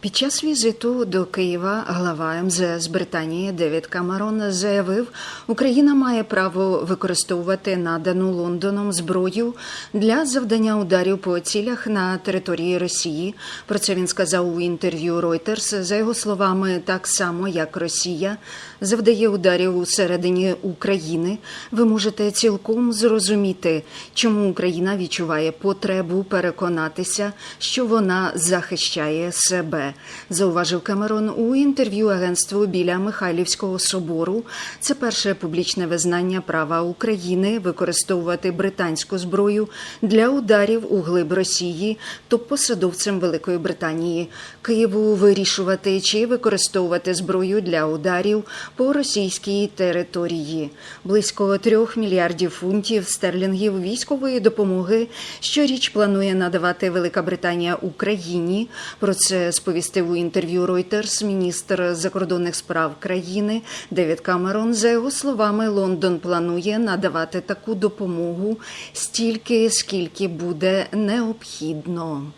Під час візиту до Києва глава МЗС Британії Девід Камерон заявив, Україна має право використовувати надану Лондоном зброю для завдання ударів по цілях на території Росії. Про це він сказав у інтерв'ю Reuters. За його словами, так само як Росія завдає ударів у середині України. Ви можете цілком зрозуміти, чому Україна відчуває потребу переконатися, що вона захищає себе зауважив Камерон у інтерв'ю агентству біля Михайлівського собору. Це перше публічне визнання права України використовувати британську зброю для ударів у глиб Росії, топ-посадовцем Великої Британії. Києву вирішувати чи використовувати зброю для ударів по російській території. Близько трьох мільярдів фунтів стерлінгів військової допомоги щоріч планує надавати Велика Британія Україні. Про це сповістив у інтерв'ю Reuters міністр закордонних справ країни Девід Камерон. За його словами, Лондон планує надавати таку допомогу стільки, скільки буде необхідно.